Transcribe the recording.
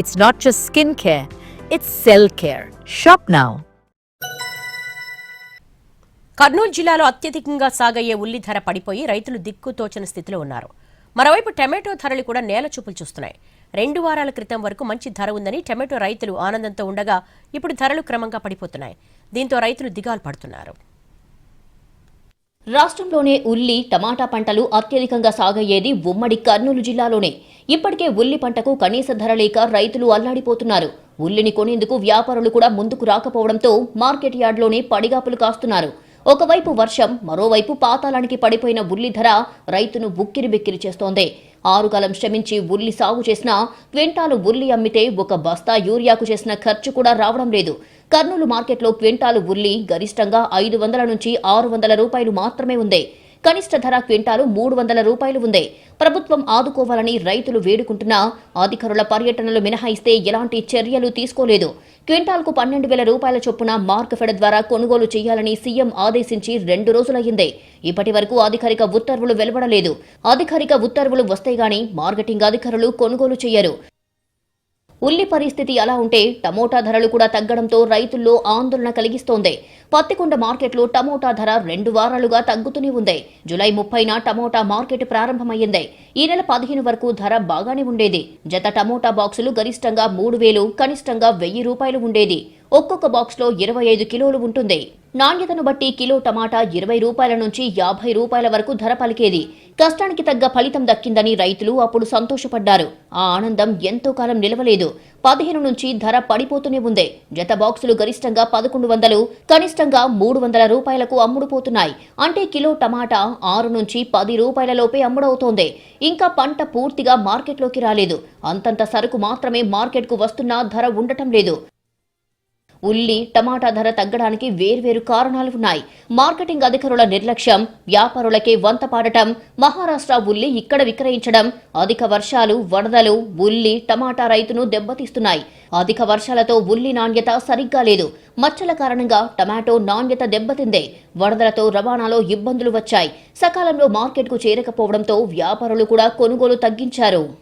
It's not just skin care, it's cell care. Shop now. Kurnool జిల్లాలో అత్యధికంగా సాగయ్యే ఉల్లి ధర పడిపోయి రైతులు దిక్కుతోచని స్థితిలో ఉన్నారు. మరోవైపు టమాటో ధరలు కూడా నేల చూపులు చూస్తున్నాయి. రెండు వారాల క్రితం వరకు మంచి ధర ఉందని టమాటో రైతులు ఆనందంతో ఉండగా ఇప్పుడు ధరలు క్రమంగా పడిపోతున్నాయి. దీంతో రైతులు దిగాలు పడుతున్నారు. రాష్ట్రంలోనే ఉల్లి టమాటా పంటలు అత్యధికంగా సాగయ్యేది ఉమ్మడి కర్నూలు జిల్లాలోనే. ఇప్పటికే ఉల్లి పంటకు కనీస ధర లేక రైతులు అల్లాడిపోతున్నారు. ఉల్లిని కొనేందుకు వ్యాపారులు కూడా ముందుకు రాకపోవడంతో మార్కెట్ యార్డ్లోనే పడిగాపులు కాస్తున్నారు. ఒకవైపు వర్షం మరోవైపు పాతాళానికి పడిపోయిన ఉల్లి ధర రైతును బుక్కిరి బిక్కిరి చేస్తోంది. ఆరుగాలం శ్రమించి ఉల్లి సాగు చేసినా క్వింటాలు ఉల్లి అమ్మితే ఒక బస్తా యూరియాకు చేసిన ఖర్చు కూడా రావడం లేదు. కర్నూలు మార్కెట్లో క్వింటాలు ఉల్లి గరిష్టంగా ఐదు వందల నుంచి ఆరు వందల రూపాయలు మాత్రమే ఉంది. కనిష్ట ధర క్వింటాలు మూడు వందల రూపాయలు ఉంది. ప్రభుత్వం ఆదుకోవాలని రైతులు వేడుకుంటున్నా అధికారుల పర్యటనలు మినహాయిస్తే ఎలాంటి చర్యలు తీసుకోలేదు. క్వింటాల్కు పన్నెండు వేల రూపాయల చొప్పున మార్కెఫెడ్ ద్వారా కొనుగోలు చేయాలని సీఎం ఆదేశించి రెండు రోజులయ్యింది. ఇప్పటి వరకు అధికారిక ఉత్తర్వులు వెలువడలేదు. అధికారిక ఉత్తర్వులు వస్తే గాని మార్కెటింగ్ అధికారులు కొనుగోలు చేయరు. ఉల్లి పరిస్థితి ఎలా ఉంటే టమోటా ధరలు కూడా తగ్గడంతో రైతుల్లో ఆందోళన కలిగిస్తోంది. పత్తికొండ మార్కెట్లో టమోటా ధర రెండు వారాలుగా తగ్గుతూనే ఉంది. జులై ముప్పైన టమోటా మార్కెట్ ప్రారంభమైంది ఈ నెల పదిహేను వరకు ధర బాగానే ఉండేది. జత టమోటా బాక్సులు గరిష్టంగా మూడు వేలు కనిష్టంగా వెయ్యి రూపాయలు ఉండేది. ఒక్కొక్క బాక్స్లో ఇరవై ఐదు కిలోలు ఉంటుంది. నాణ్యతను బట్టి కిలో టమాటా ఇరవై రూపాయల నుంచి యాభై రూపాయల వరకు ధర పలికేది. కష్టానికి తగ్గ ఫలితం దక్కిందని రైతులు అప్పుడు సంతోషపడ్డారు. ఆ ఆనందం ఎంతో కాలం నిలవలేదు. పదిహేను నుంచి ధర పడిపోతూనే ఉంది. జత బాక్సులు గరిష్టంగా పదకొండు వందలు కనిష్టంగా మూడు వందల రూపాయలకు అమ్ముడుపోతున్నాయి. అంటే కిలో టమాటా ఆరు నుంచి పది రూపాయల లోపే అమ్ముడవుతోంది. ఇంకా పంట పూర్తిగా మార్కెట్లోకి రాలేదు. అంతంత సరుకు మాత్రమే మార్కెట్కు వస్తున్నా ధర ఉండటం లేదు. ఉల్లి టమాటా ధర తగ్గడానికి వేర్వేరు కారణాలు ఉన్నాయి మార్కెటింగ్ అధికారుల నిర్లక్ష్యం వ్యాపారులకే వంత పాడటం మహారాష్ట్ర ఉల్లి ఇక్కడ విక్రయించడం అధిక వర్షాలు వరదలు ఉల్లి టమాటా రైతును దెబ్బతీస్తున్నాయి. అధిక వర్షాలతో ఉల్లి నాణ్యత సరిగ్గా లేదు. మచ్చల కారణంగా టమాటో నాణ్యత దెబ్బతిందే. వరదలతో రవాణాలో ఇబ్బందులు వచ్చాయి. సకాలంలో మార్కెట్కు చేరకపోవడంతో వ్యాపారులు కూడా కొనుగోలు తగ్గించారు.